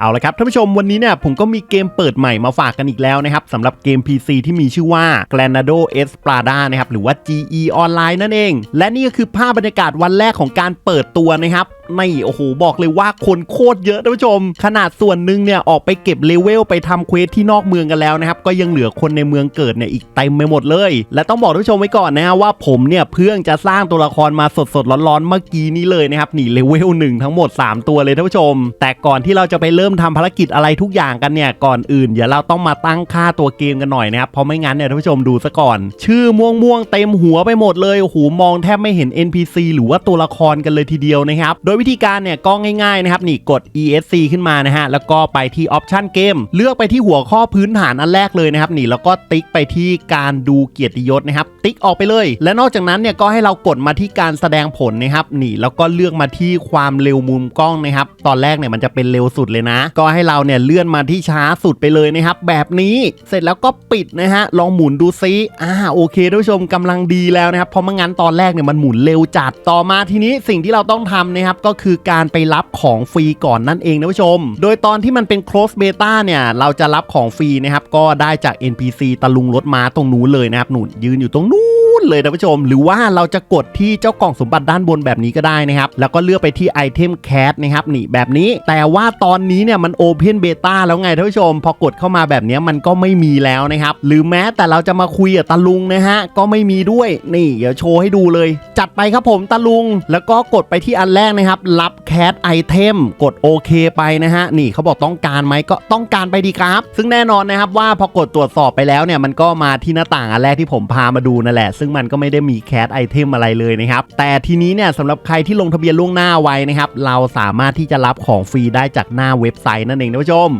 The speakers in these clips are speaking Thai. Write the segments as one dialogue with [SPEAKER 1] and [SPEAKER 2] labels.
[SPEAKER 1] เอาละครับท่านผู้ชมวันนี้เนี่ยผมก็มีเกมเปิดใหม่มาฝากกันอีกแล้วนะครับสำหรับเกม PC ที่มีชื่อว่า Granado S Prada นะครับหรือว่า GE Online นั่นเอง และนี่ก็คือภาพบรรยากาศวันแรกของการเปิดตัวนะครับ ไม่ โอ้โห บอกเลยว่าคนโคตรเยอะท่านผู้ชม ขนาดส่วนหนึ่งเนี่ย ออกไปเก็บเลเวลไปทำเควสที่นอกเมืองกันแล้วนะครับ ก็ยังเหลือคนในเมืองเกิดเนี่ยอีกเต็มไปหมดเลย และต้องบอกท่านผู้ชมไว้ก่อนนะฮะว่าผมเนี่ยเพิ่งจะสร้างตัวละครมาสดๆร้อนๆเมื่อกี้นี้เลยนะครับหนีเลเวลหนึ่งทั้งหมด 3 ตัวเลยท่านผู้ชม แต่ก่อนที่เราจะไปเริ่มทำภารกิจอะไรทุกอย่างกันเนี่ยก่อนอื่นเดี๋ยวเราต้องมาตั้งค่าตัวเกมกันหน่อยนะครับเพราะไม่งั้นเนี่ยท่านผู้ชมดูซะก่อน ชื่อม่วงๆเต็มหัวไปหมดเลยโอ้โหมองแทบไม่เห็น NPC หรือว่าตัวละครกันเลยทีเดียวนะครับโดยวิธีการเนี่ยก็ง่ายๆนะครับนี่กด ESC ขึ้นมานะฮะแล้วก็ไปที่ Option เกมเลือกไปที่หัวข้อพื้นฐานอันแรกเลยนะครับนี่แล้วก็ติ๊กไปที่การดูเกียรติยศนะครับติ๊กออกไปเลย และนอกจากนั้นเนี่ยก็ให้เรากดมาที่การแสดงผลนะครับนี่แล้วก็เลือกมาที่ความเร็วมุมกล้องนะครับตอนแรกเนี่ยมันจะเป็นเร็วสุดเลยนะ ก็ให้เราเนี่ยเลื่อนมาที่ช้าสุดไปเลยนะครับแบบนี้เสร็จแล้วก็ปิดนะฮะลองหมุนดูซิอ่าโอเคท่านผู้ชมกำลังดีแล้วนะครับเพราะไม่งั้นตอนแรกเนี่ยมันหมุนเร็วจัดต่อมาทีนี้สิ่งที่เราต้องทำนะครับก็คือการไปรับของฟรีก่อนนั่นเองนะผู้ชม โดยตอนที่มันเป็น close beta เนี่ย เราจะรับของฟรีนะครับ ก็ได้จาก NPC ตะลุงรถม้าตรงนู้นเลยนะครับหนุนยืนอยู่ตรงนู้น เลยนะผู้ชม หรือว่าเราจะกดที่เจ้ากล่องสมบัติด้านบนแบบนี้ก็ได้นะครับ แล้วก็เลือกไปที่ item cat นะครับนี่แบบนี้ แต่ว่าตอนนี้เนี่ยมัน open beta แล้วไงท่านผู้ชม พอกดเข้ามาแบบนี้มันก็ไม่มีแล้วนะครับ หรือแม้แต่เราจะมาคุยกับตะลุงนะฮะ ก็ไม่มีด้วย นี่เดี๋ยวโชว์ให้ดูเลย จัดไปครับผมตะลุง แล้วก็กดไปที่อันแรกนะครับ รับแคทไอเทม กดโอเคไปนะฮะ นี่เขาบอกต้องการไหมก็ต้องการไปดีครับ ซึ่งแน่นอนนะครับว่าพอกดตรวจสอบไปแล้วเนี่ยมันก็มาที่หน้าต่างอันแรกที่ผมพามาดูนั่นแหละซึ่งมันก็ไม่ได้มีแคสไอเทมอะไรเลยนะครับ แต่ทีนี้เนี่ยสำหรับใครที่ลงทะเบียนล่วงหน้าไว้นะครับ เราสามารถที่จะรับของฟรีได้จากหน้าเว็บไซต์นั่นเองนะผู้ชม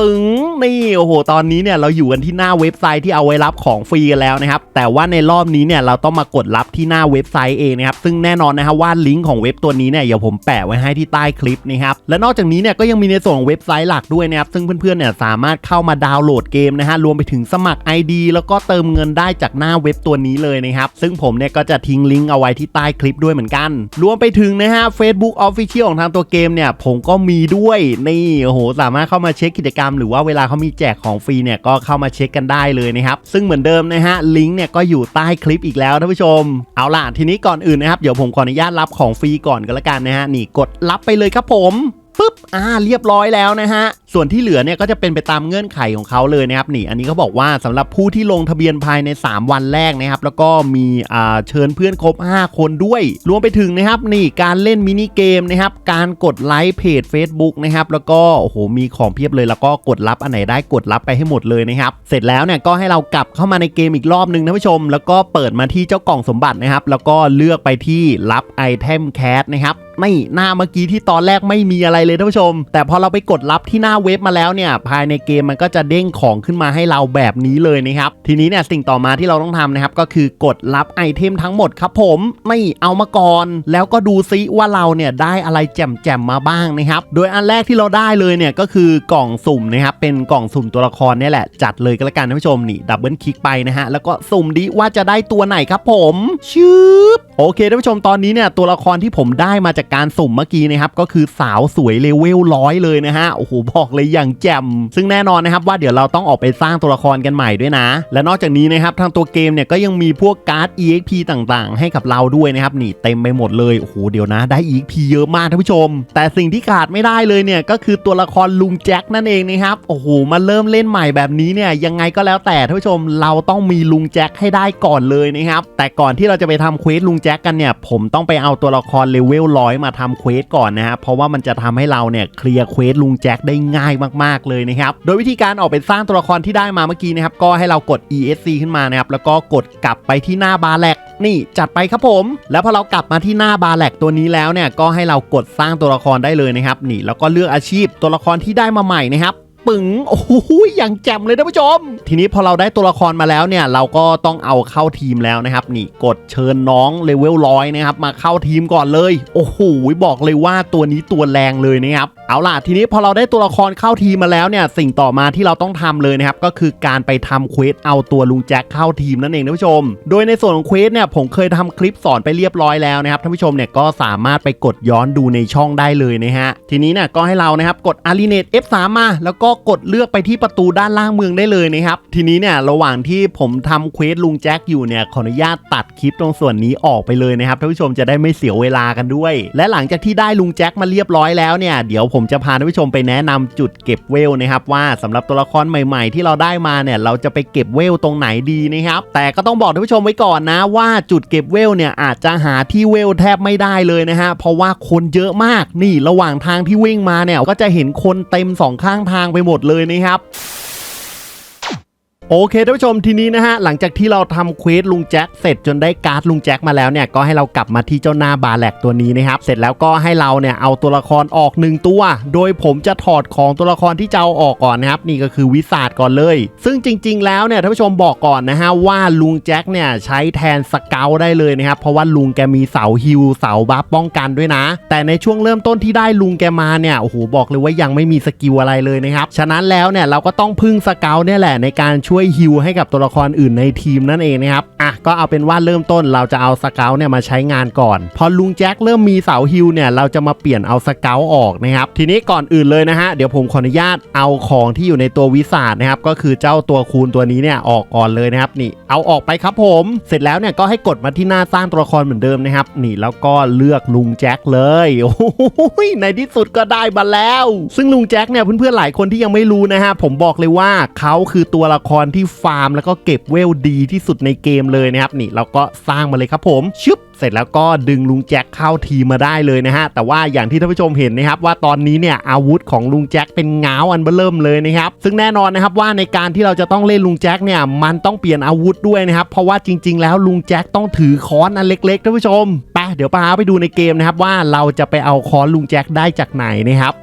[SPEAKER 1] ปึ้งนี่โอ้โหตอนนี้เนี่ยเราอยู่กันที่หน้าเว็บไซต์ที่เอาไว้รับของฟรีกันแล้วนะครับ แต่ว่าในรอบนี้เนี่ยเราต้องมากดรับที่หน้าเว็บไซต์เองนะครับ ซึ่งแน่นอนนะครับว่าลิงก์ของเว็บตัวนี้เนี่ยเดี๋ยวผมแปะไว้ให้ที่ใต้คลิปนะครับ และนอกจากนี้เนี่ยก็ยังมีในส่วนของเว็บไซต์หลักด้วยนะครับ ซึ่งเพื่อนๆเนี่ยสามารถเข้ามาดาวน์โหลดเกมนะฮะรวมไปถึงสมัคร ID แล้วก็เติมเงินได้จากหน้าเว็บตัวนี้เลยนะครับ ซึ่งผมเนี่ยก็จะทิ้งลิงก์เอาไว้ที่ใต้คลิปด้วยเหมือนกัน รวมไปถึงนะฮะ Facebook Official ของทางตัวเกมเนี่ยผมก็มีด้วยนี่โอ้โหสามารถเข้ามาเช็คกิจกรรมหรือว่าเวลาเขามีแจกของฟรีเนี่ยก็เข้ามาเช็คกันได้เลยนะครับ ซึ่งเหมือนเดิมนะฮะลิงก์เนี่ยก็อยู่ใต้คลิปอีกแล้วท่านผู้ชม เอาล่ะทีนี้ก่อนอื่นนะครับเดี๋ยวผมขออนุญาตรับของฟรีก่อนก็แล้วกันนะฮะนี่กดรับไปเลยครับผม ปุ๊บอ่าเรียบร้อยแล้วนะฮะ ส่วนที่เหลือเนี่ยก็จะเป็นไปตามเงื่อนไขของเขาเลยนะครับนี่ อันนี้เขาบอกว่าสำหรับผู้ที่ลงทะเบียนภายใน 3 วันแรกนะครับแล้วก็มีอ่าเชิญเพื่อนครบ 5 คนด้วย รวมไปถึงนะครับนี่การเล่นมินิเกมนะครับการกดไลค์เพจ Facebook นะครับแล้วก็โอ้โหมีของเพียบเลยแล้วก็กดรับอันไหนได้กดรับไปให้หมดเลยนะครับเสร็จแล้วเนี่ยก็ให้เรากลับเข้ามาในเกมอีกรอบหนึ่งท่านผู้ชม แล้วก็เปิดมาที่เจ้ากล่องสมบัตินะครับแล้วก็เลือกไปที่รับไอเทมแคสนะครับ ไม่หน้าเมื่อกี้ที่ตอนแรกไม่มีอะไรเลยท่านผู้ชม แต่พอเราไปกดรับที่หน้าเว็บมาแล้วเนี่ยภายในเกมมันก็จะเด้งของขึ้นมาให้เราแบบนี้เลยนะครับทีนี้เนี่ยสิ่งต่อมาที่เราต้องทำนะครับก็คือกดรับไอเทมทั้งหมดครับผมไม่เอามาก่อน แล้วก็ดูซิว่าเราเนี่ยได้อะไรแจ่มๆมมาบ้างนะครับโดยอันแรกที่เราได้เลยเนี่ยก็คือกล่องสุ่มนะครับเป็นกล่องสุ่มตัวละครเนี่ยแหละจัดเลยก็แล้วกันท่านผู้ชมนี่ดับเบิลคลิกไปนะฮะแล้วก็สุ่มดิว่าจะได้ตัวไหนครับผมชืบโอเคท่านผู้ชมตอนนี้เนี่ยตัวละครที่ผมได้มาจากการสุ่มเมื่อกี้นะครับก็คือสาวสวยเลเวลร้อยเลยนะฮะโอ้โหบอกเลยอย่างแจ่มซึ่งแน่นอนนะครับว่าเดี๋ยวเราต้องออกไปสร้างตัวละครกันใหม่ด้วยนะ และนอกจากนี้นะครับทางตัวเกมเนี่ยก็ยังมีพวกการ์ด EXP ต่างๆ ให้กับเราด้วยนะครับนี่เต็มไปหมดเลยโอ้โหเดี๋ยวนะได้ EXP เยอะมากท่านผู้ชม แต่สิ่งที่ขาดไม่ได้เลยเนี่ยก็คือตัวละครลุงแจ็คนั่นเองนะครับโอ้โหมาเริ่มเล่นใหม่แบบนี้เนี่ยยังไงก็แล้วแต่ท่านผู้ชมเราต้องมีลุงแจ็คให้ได้ก่อนเลยนะครับแต่ก่อนที่เราจะไปทำเควสลุงแจ็คกันเนี่ยผมต้องไปเอาตัวละครเลเวลร้อยมาทำเควสก่อนนะครับเพราะว่ามันจะทำให้เราเนี่ยเคลียร์เควสลุงแจ็คได้ง่ายมากๆเลยนะครับโดยวิธีการออกไปสร้างตัวละครที่ได้มาเมื่อกี้นะครับก็ให้เรากด ESC ขึ้นมานะครับแล้วก็กดกลับไปที่หน้าบาร์แลกนี่จัดไปครับผม แล้วพอเรากลับมาที่หน้าบาร์แลกตัวนี้แล้วเนี่ยก็ให้เรากดสร้างตัวละครได้เลยนะครับนี่แล้วก็เลือกอาชีพตัวละครที่ได้มาใหม่นะครับ ปึ๋งโอ้โหอย่างแจ่มเลยท่านผู้ชม ทีนี้พอเราได้ตัวละครมาแล้วเนี่ย เราก็ต้องเอาเข้าทีมแล้วนะครับ นี่กดเชิญน้องเลเวลร้อยนะครับ มาเข้าทีมก่อนเลย โอ้โหบอกเลยว่าตัวนี้ตัวแรงเลยนะครับเอาล่ะทีนี้พอเราได้ตัวละครเข้าทีมมาแล้วเนี่ย สิ่งต่อมาที่เราต้องทำเลยนะครับ ก็คือการไปทำเควสเอาตัวลุงแจ็คเข้าทีมนั่นเองท่านผู้ชม โดยในส่วนของเควสเนี่ยผมเคยทำคลิปสอนไปเรียบร้อยแล้วนะครับท่านผู้ชมเนี่ยก็สามารถไปกดย้อนดูในช่องได้เลยนะฮะทีนี้เนี่ยก็ให้เรานะครับกด a l i n a t e F3 มาแล้วก็กดเลือกไปที่ประตูด้านล่างเมืองได้เลยนะครับ ทีนี้เนี่ยระหว่างที่ผมทำเควสลุงแจ็คอยู่เนี่ยขออนุญาตตัดคลิปตรงส่วนนี้ออกไปเลยนะครับท่านผู้ชมจะได้ไม่เสียเวลากันด้วย และหลังจากที่ได้ลุงแจ็คมาเรียบร้อยแล้วเนี่ยเดี๋ยวผมจะพาท่านผู้ชมไปแนะนำจุดเก็บเวลนะครับว่าสำหรับตัวละครใหม่ ๆ ที่เราได้มาเนี่ยเราจะไปเก็บเวลตรงไหนดีนะครับแต่ก็ต้องบอกท่านผู้ชมไว้ก่อนนะว่าจุดเก็บเวลเนี่ยอาจจะหาที่เวลแทบไม่ได้เลยนะฮะเพราะว่าคนเยอะมากนี่ระหว่างทางที่วิ่งมาเนี่ยก็จะเห็นคนเต็มสองข้างทางไปหมดเลยนะครับ โอเคท่านผู้ชมทีนี้นะฮะหลังจากที่เราทำเควสลุงแจ็คเสร็จจนได้การ์ดลุงแจ็คมาแล้วเนี่ยก็ให้เรากลับมาที่เจ้าหน้าบาแลกตัวนี้นะครับเสร็จแล้วก็ให้เราเนี่ยเอาตัวละครออกหนึ่งตัว โดยผมจะถอดของตัวละครที่จะเอาออกก่อนนะครับนี่ก็คือวิสาดก่อนเลย ซึ่งจริง ๆ แล้วเนี่ยท่านผู้ชมบอกก่อนนะฮะว่าลุงแจ็คเนี่ยใช้แทนสเกลได้เลยนะครับเพราะว่าลุงแกมีเสาฮิลเสาบัฟป้องกันด้วยนะ แต่ในช่วงเริ่มต้นที่ได้ลุงแกมาเนี่ยโอ้โหบอกเลยว่ายังไม่มีสกิลอะไรเลยนะครับฉะนั้นแล้วเนี่ยเราก็ต้องพึ่งสเกลเนี่ยแหละในการช่วยฮิลให้กับตัวละครอื่นในทีมนั่นเองนะครับอะก็เอาเป็นว่าเริ่มต้นเราจะเอาสเกลเนี่ยมาใช้งานก่อน พอลุงแจ็คเริ่มมีเสาฮิลเนี่ยเราจะมาเปลี่ยนเอาสเกลออกนะครับทีนี้ก่อนอื่นเลยนะฮะเดี๋ยวผมขออนุญาตเอาของที่อยู่ในตัววิสาดนะครับก็คือเจ้าตัวคูณตัวนี้เนี่ยออกก่อนเลยนะครับนี่เอาออกไปครับผม เสร็จแล้วเนี่ยก็ให้กดมาที่หน้าสร้างตัวละครเหมือนเดิมนะครับนี่แล้วก็เลือกลุงแจ็คเลยโอ้โหในที่สุดก็ได้มาแล้ว ซึ่งลุงแจ็คเนี่ยเพื่อนๆหลายคนที่ยังไม่รู้นะฮะผมบอกเลยว่าเขาคือตัวละครที่ฟาร์มแล้วก็เก็บเวลดีที่สุดในเกมเลยนะครับนี่เราก็สร้างมาเลยครับผมชึบเสร็จแล้วก็ดึงลุงแจ็คเข้าทีมาได้เลยนะฮะแต่ว่าอย่างที่ท่านผู้ชมเห็นนะครับว่าตอนนี้เนี่ยอาวุธของลุงแจ็คเป็นเงาอันเบอร์เริ่มเลยนะครับซึ่งแน่นอนนะครับว่าในการที่เราจะต้องเล่นลุงแจ็คเนี่ยมันต้องเปลี่ยนอาวุธด้วยนะครับเพราะว่าจริง ๆ แล้วลุงแจ็คต้องถือค้อนอันเล็กๆท่านผู้ชมไปเดี๋ยวพาไปดูในเกมนะครับว่าเราจะไปเอาค้อนลุงแจ็คได้จากไหนนะครับ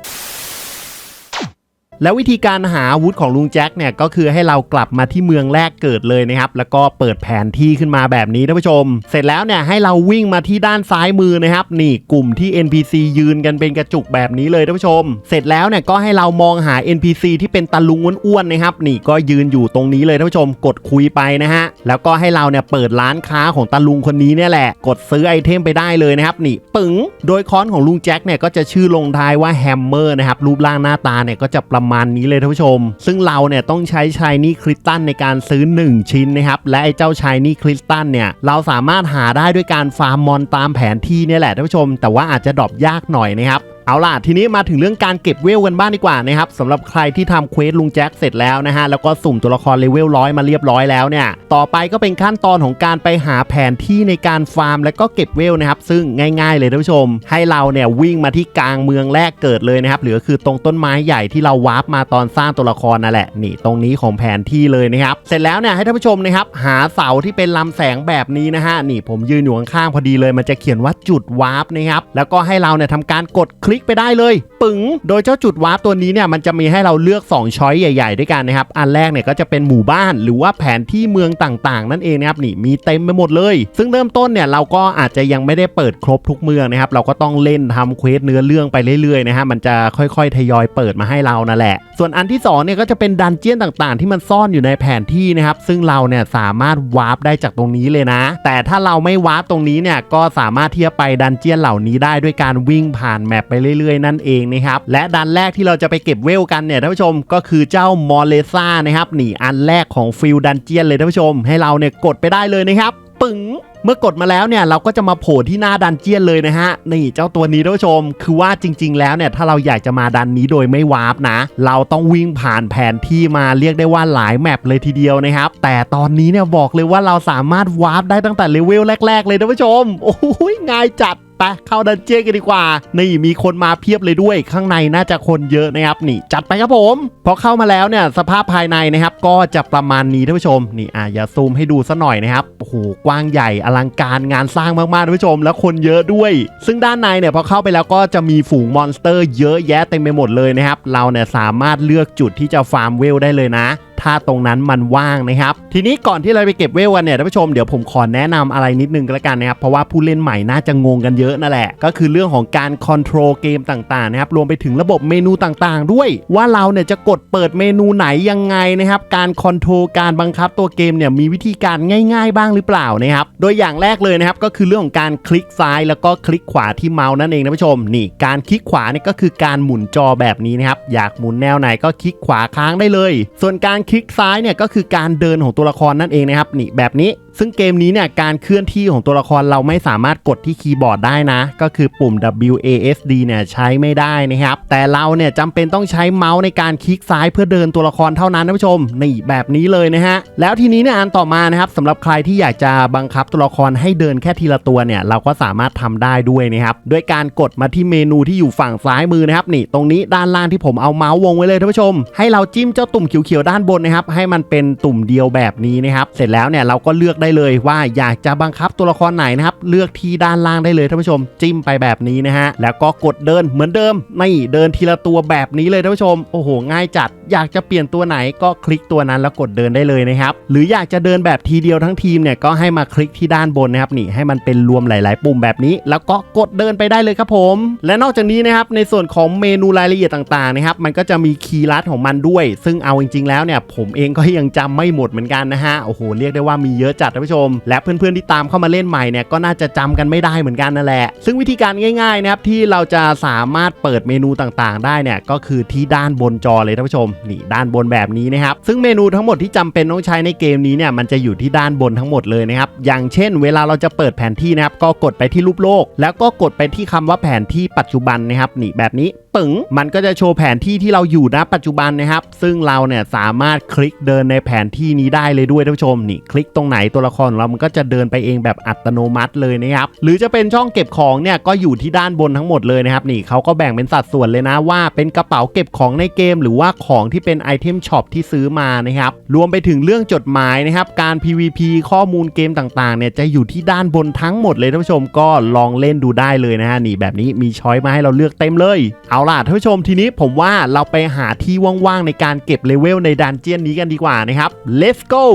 [SPEAKER 1] แล้ววิธีการหาอาวุธของลุงแจ็คเนี่ยก็คือให้เรากลับมาที่เมืองแรกเกิดเลยนะครับ แล้วก็เปิดแผนที่ขึ้นมาแบบนี้ท่านผู้ชม เสร็จแล้วเนี่ยให้เราวิ่งมาที่ด้านซ้ายมือนะครับ นี่กลุ่มที่ NPC ยืนกันเป็นกระจุกแบบนี้เลยท่านผู้ชม เสร็จแล้วเนี่ยก็ให้เรามองหา NPC ที่เป็นตะลุงอ้วนๆนะครับ นี่ก็ยืนอยู่ตรงนี้เลยท่านผู้ชม กดคุยไปนะฮะแล้วก็ให้เราเนี่ยเปิดร้านค้าของตะลุงคนนี้เนี่ยแหละ กดซื้อไอเทมไปได้เลยนะครับนี่ปึ๋งโดยค้อนของลุงแจ็คเนี่ยก็จะชื่อลงท้ายว่าแฮมเมอร์นะครับรูปร่างหน้าตาเนี่ยก็จะประมาณนี้เลยท่านผู้ชม ซึ่งเราเนี่ยต้องใช้ชายนี่คริสตันในการซื้อ 1 ชิ้นนะครับ และไอ้เจ้าชายนี่คริสตันเนี่ยเราสามารถหาได้ด้วยการฟาร์มมอนตามแผนที่เนี่ยแหละท่านผู้ชม แต่ว่าอาจจะดรอปยากหน่อยนะครับ เอาล่ะทีนี้มาถึงเรื่องการเก็บเวลกันบ้างดีกว่านะครับสำหรับใครที่ทำเควสลุงแจ็คเสร็จแล้วนะฮะแล้วก็สุ่มตัวละครเลเวลร้อยมาเรียบร้อยแล้วเนี่ยต่อไปก็เป็นขั้นตอนของการไปหาแผนที่ในการฟาร์ม แล้วก็เก็บเวลนะครับซึ่งง่าย ๆ เลยท่านผู้ชม ให้เราเนี่ยวิ่งมาที่กลางเมืองแรกเกิดเลยนะครับหรือคือตรงต้นไม้ใหญ่ที่เราวาร์ปมาตอนสร้างตัวละครนั่นแหละนี่ตรงนี้ของแผนที่เลยนะครับเสร็จแล้วเนี่ยให้ท่านผู้ชมนะครับหาเสาที่เป็นลำแสงแบบนี้นะฮะนี่ผมยืนอยู่ข้างๆพอดีเลย มันจะเขียนว่าจุดวาร์ปนะครับแล้วก็ให้เราเนี่ยทำการกดคลิกไปได้เลย ปึ๋งโดยเจ้าจุดวาร์ปตัวนี้เนี่ยมันจะมีให้เราเลือก 2 ช้อยใหญ่ ๆ ด้วยกันนะครับ อันแรกเนี่ยก็จะเป็นหมู่บ้านหรือว่าแผนที่เมืองต่างๆ นั่นเองนะครับนี่มีเต็มไปหมดเลย ซึ่งเริ่มต้นเนี่ยเราก็อาจจะยังไม่ได้เปิดครบทุกเมืองนะครับเราก็ต้องเล่นทำเควสเนื้อเรื่องไปเรื่อยๆนะฮะมันจะค่อยๆ ทยอยเปิดมาให้เรานั่นแหละ ส่วนอันที่2เนี่ยก็จะเป็นดันเจี้ยนต่างๆ ที่มันซ่อนอยู่ในแผนที่นะครับซึ่งเราเนี่ยสามารถวาร์ปได้จากตรงนี้เลยนะ แต่ถ้าเราไม่วาร์ปตรงนี้เนี่ยก็สามารถที่จะไปดันเจี้ยนเหล่านี้ได้ด้วยการวิ่งผ่านแมปไปเรื่อยๆ นั่นเองนะครับและดันแรกที่เราจะไปเก็บเวลกันเนี่ยท่านผู้ชมก็คือเจ้ามอเลซ่านะครับนี่อันแรกของฟิลดันเจียนเลยท่านผู้ชม ให้เราเนี่ยกดไปได้เลยนะครับ ปึ๋ง มื่อกดมาแล้วเนี่ยเราก็จะมาโผล่ที่หน้าดันเจียนเลยนะฮะนี่เจ้าตัวนี้ท่านผู้ชม คือว่าจริง ๆ แล้วเนี่ยถ้าเราอยากจะมาดันนี้โดยไม่วาร์ปนะ เราต้องวิ่งผ่านแผนที่มาเรียกได้ว่าหลายแมปเลยทีเดียวนะครับแต่ตอนนี้เนี่ยบอกเลยว่าเราสามารถวาร์ปได้ตั้งแต่เลเวลแรก ๆ เลยท่านผู้ชมโอ้ยง่ายจัดไปเข้าดันเจี้ยนกันดีกว่า นี่มีคนมาเพียบเลยด้วยข้างในน่าจะคนเยอะนะครับนี่ จัดไปครับผมพอเข้ามาแล้วเนี่ยสภาพภายในนะครับก็จะประมาณนี้ท่านผู้ชมนี่อะอย่าซูมให้ดูซะหน่อยนะครับโอ้โหกว้างใหญ่อลังการงานสร้างมากๆท่านผู้ชม และคนเยอะด้วย ซึ่งด้านในเนี่ยพอเข้าไปแล้วก็จะมีฝูงมอนสเตอร์เยอะแยะเต็มไปหมดเลยนะครับ เราเนี่ยสามารถเลือกจุดที่จะฟาร์มเวลได้เลยนะ ถ้าตรงนั้นมันว่างนะครับ ทีนี้ก่อนที่เราไปเก็บเวลกันเนี่ยท่านผู้ชมเดี๋ยวผมขอแนะนำอะไรนิดนึงก็แล้วกันนะครับ เพราะว่าผู้เล่นใหม่น่าจะงงกันเยอะนั่นแหละ ก็คือเรื่องของการคอนโทรลเกมต่างๆนะครับ รวมไปถึงระบบเมนูต่างๆ ด้วย ว่าเราเนี่ยจะกดเปิดเมนูไหนยังไงนะครับ การคอนโทรลการบังคับตัวเกมเนี่ยมีวิธีการง่ายๆ บ้างหรือเปล่านะครับ โดยอย่างแรกเลยนะครับก็คือเรื่องของการคลิกซ้ายแล้วก็คลิกขวาที่เมาส์นั่นเองนะผู้ชม นี่ การคลิกขวาเนี่ยก็คือการหมุนจอแบบนี้นะครับ อยากหมุนแนวไหนก็คลิกขวาค้างได้เลย ส่วนการคลิลิกซ้ายเนี่ยก็คือการเดินของตัวละครนั่นเองนะครับนี่แบบนี้ ซึ่งเกมนี้เนี่ยการเคลื่อนที่ของตัวละครเราไม่สามารถกดที่คีย์บอร์ดได้นะ ก็คือปุ่ม WASD เนี่ยใช้ไม่ได้นะครับ แต่เราเนี่ยจำเป็นต้องใช้เมาส์ในการคลิกซ้ายเพื่อเดินตัวละครเท่านั้นนะผู้ชมนี่แบบนี้เลยนะฮะ แล้วทีนี้เนี่ยอันต่อมานะครับสำหรับใครที่อยากจะบังคับตัวละครให้เดินแค่ทีละตัวเนี่ยเราก็สามารถทำได้ด้วยนะครับด้วยการกดมาที่เมนูที่อยู่ฝั่งซ้ายมือนะครับนี่ตรงนี้ด้านล่างที่ผมเอาเมาส์วงไว้เลยท่านผู้ชม ให้เราจิ้มเจ้าตุ่มเขียวๆด้านบนนะครับให้มันเป็นตุ่มเดียวแบบนี้นะครับเสร็จแล้วเนี่ยเราก็เลือกได้เลยว่าอยากจะบังคับตัวละครไหนนะครับเลือกที่ด้านล่างได้เลยท่านผู้ชม จิ้มไปแบบนี้นะฮะแล้วก็กดเดินเหมือนเดิมนี่เดินทีละตัวแบบนี้เลยท่านผู้ชมโอ้โห ง่ายจัด อยากจะเปลี่ยนตัวไหนก็คลิกตัวนั้นแล้วกดเดินได้เลยนะครับหรืออยากจะเดินแบบทีเดียวทั้งทีมเนี่ยก็ให้มาคลิกที่ด้านบนนะครับนี่ให้มันเป็นรวมหลาย ๆ ปุ่มแบบนี้ แล้วก็กดเดินไปได้เลยครับผม และนอกจากนี้นะครับในส่วนของเมนูรายละเอียดต่างๆนะครับมันก็จะมีคีย์ลัดของมันด้วย ซึ่งเอาจริง ๆ แล้วเนี่ยผมเองก็ยังจำไม่หมดเหมือนกันนะฮะโอ้โหเรียกได้ว่ามีเยอะจัดท่านผู้ชม และเพื่อนๆที่ตามเข้ามาเล่นใหม่เนี่ยก็น่าจะจำกันไม่ได้เหมือนกันนั่นแหละ ซึ่งวิธีการง่ายๆนะครับที่เราจะสามารถเปิดเมนูต่างๆ ได้เนี่ยก็คือที่ด้านบนจอเลยท่านผู้ชมนี่ด้านบนแบบนี้นะครับซึ่งเมนูทั้งหมดที่จำเป็นต้องใช้ในเกมนี้เนี่ยมันจะอยู่ที่ด้านบนทั้งหมดเลยนะครับอย่างเช่น เวลาเราจะเปิดแผนที่นะครับก็กดไปที่รูปโลก แล้วก็กดไปที่คำว่าแผนที่ปัจจุบันนะครับนี่แบบนี้ปึ๋งมันก็จะโชว์แผนที่ที่เราอยู่ณปัจจุบันนะครับ ซึ่งเราเนี่ยสามารถคลิกเดินในแผนที่นี้ได้เลยด้วยท่านผู้ชมนี่คลิกตรงไหนตัวละครของเรามันก็จะเดินไปเองแบบอัตโนมัติเลยนะครับหรือจะเป็นช่องเก็บของเนี่ยก็อยู่ที่ด้านบนทั้งหมดเลยนะครับนี่เขาก็แบ่งเป็นสัดส่วนเลยนะว่าเป็นกระเป๋าเก็บของในเกม หรือว่าของที่เป็นไอเทมช็อปที่ซื้อมานะครับรวมไปถึงเรื่องจดหมายนะครับการ PVP ข้อมูลเกมต่างๆเนี่ยจะอยู่ที่ด้านบนทั้งหมดเลยท่านผู้ชมก็ลองเล่นดูได้เลยนะฮะนี่แบบนี้มีช้อยมาให้เราเลือกเต็มเลย เอาล่ะท่านผู้ชมทีนี้ผมว่าเราไปหาที่ว่างๆในการเก็บเลเวลในดันเจียนนี้กันดีกว่านะครับ let's go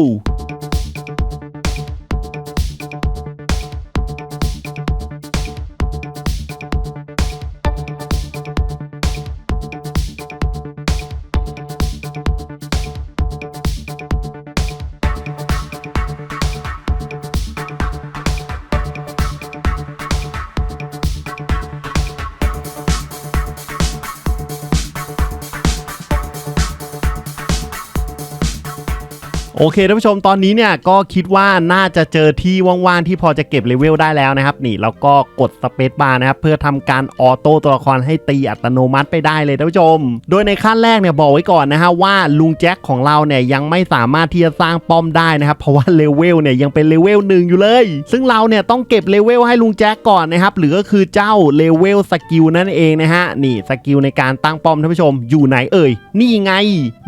[SPEAKER 1] โอเคท่านผู้ชมตอนนี้เนี่ยก็คิดว่าน่าจะเจอที่ว่างๆที่พอจะเก็บเลเวลได้แล้วนะครับ นี่แล้วก็กดสเปซบาร์นะครับเพื่อทำการออโต้ตัวละครให้ตีอัตโนมัติไปได้เลยท่านผู้ชม โดยในขั้นแรกเนี่ยบอกไว้ก่อนนะฮะว่าลุงแจ็คของเราเนี่ยยังไม่สามารถที่จะสร้างป้อมได้นะครับเพราะว่าเลเวลเนี่ยยังเป็นเลเวลหนึ่งอยู่เลย ซึ่งเราเนี่ยต้องเก็บเลเวลให้ลุงแจ็คก่อนนะครับหรือก็คือเจ้าเลเวลสกิลนั่นเองนะฮะนี่สกิลในการตั้งป้อมท่านผู้ชมอยู่ไหนเอ่ยนี่ไง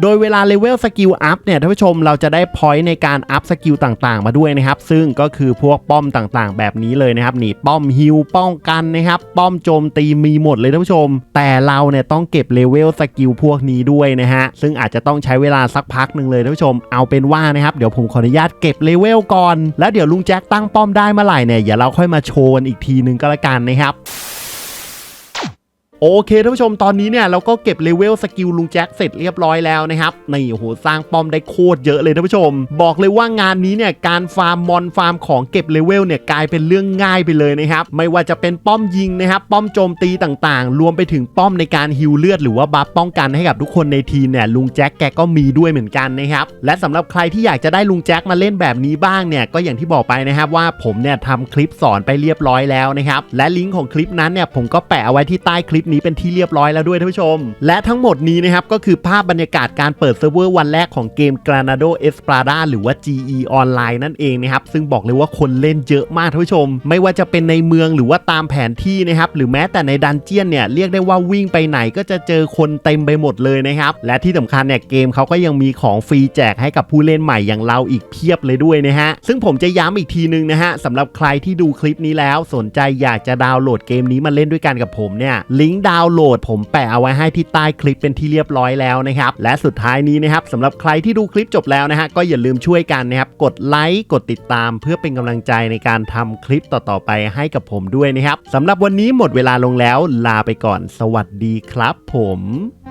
[SPEAKER 1] โดยเวลาเลเวลสกิลอัพเนี่ยท่านผู้ชมเราจะได้พอยต์ในการอัพสกิลต่างๆ มาด้วยนะครับ ซึ่งก็คือพวกป้อมต่างๆ แบบนี้เลยนะครับนี่ป้อมฮิลป้องกันนะครับ ป้อมโจมตีมีหมดเลยท่านผู้ชม แต่เราเนี่ยต้องเก็บเลเวลสกิลพวกนี้ด้วยนะฮะซึ่งอาจจะต้องใช้เวลาสักพักหนึ่งเลยท่านผู้ชมเอาเป็นว่านะครับเดี๋ยวผมขออนุญาตเก็บเลเวลก่อน แล้วเดี๋ยวลุงแจ็คตั้งป้อมได้เมื่อไหร่เนี่ยเดี๋ยวเราค่อยมาโชว์กันอีกทีนึงก็แล้วกันนะครับ โอเคท่านผู้ชมตอนนี้เนี่ยเราก็เก็บเลเวลสกิลลุงแจ็คเสร็จเรียบร้อยแล้วนะครับนี่โอ้โหสร้างป้อมได้โคตรเยอะเลยท่านผู้ชม บอกเลยว่างานนี้เนี่ยการฟาร์มมอนฟาร์มของเก็บเลเวลเนี่ยกลายเป็นเรื่องง่ายไปเลยนะครับไม่ว่าจะเป็นป้อมยิงนะครับป้อมโจมตีต่างๆ รวมไปถึงป้อมในการฮิวเลือดหรือว่าบัฟป้องกันให้กับทุกคนในทีมเนี่ยลุงแจ็คแกก็มีด้วยเหมือนกันนะครับและสำหรับใครที่อยากจะได้ลุงแจ็คมาเล่นแบบนี้บ้างเนี่ยก็อย่างที่บอกไปนะครับว่าผมเนี่ยทำคลิปสอนไปเรียบร้อยแล้วนะครับและลิงก์ของคลิปนั้นเนี่ยผมก็แปะเอาไว้ที่ใต้คลิปนี้เป็นที่เรียบร้อยแล้วด้วยท่านผู้ชม และทั้งหมดนี้นะครับก็คือภาพบรรยากาศการเปิดเซิร์ฟเวอร์วันแรกของเกม Granado Esprada หรือว่า GE Online นั่นเองนะครับซึ่งบอกเลยว่าคนเล่นเยอะมากท่านผู้ชม ไม่ว่าจะเป็นในเมืองหรือว่าตามแผนที่นะครับหรือแม้แต่ในดันเจียนเนี่ยเรียกได้ว่าวิ่งไปไหนก็จะเจอคนเต็มไปหมดเลยนะครับและที่สำคัญเนี่ยเกมเขาก็ยังมีของฟรีแจกให้กับผู้เล่นใหม่อย่างเราอีกเพียบเลยด้วยนะฮะซึ่งผมจะย้ำอีกทีนึงนะฮะสำหรับใครที่ดูคลิปนี้แล้วสนใจอยากจะดาวน์โหลดเกมนี้มาเล่นด้วยกันกับผมเนี่ยลิงก์ดาวน์โหลด ผมแปะเอาไว้ให้ที่ใต้คลิปเป็นที่เรียบร้อยแล้วนะครับ และสุดท้ายนี้นะครับสำหรับใครที่ดูคลิปจบแล้วนะฮะก็อย่าลืมช่วยกันนะครับกดไลค์กดติดตาม เพื่อเป็นกำลังใจในการทำคลิปต่อๆไปให้กับผมด้วยนะครับสำหรับวันนี้หมดเวลาลงแล้วลาไปก่อน สวัสดีครับผม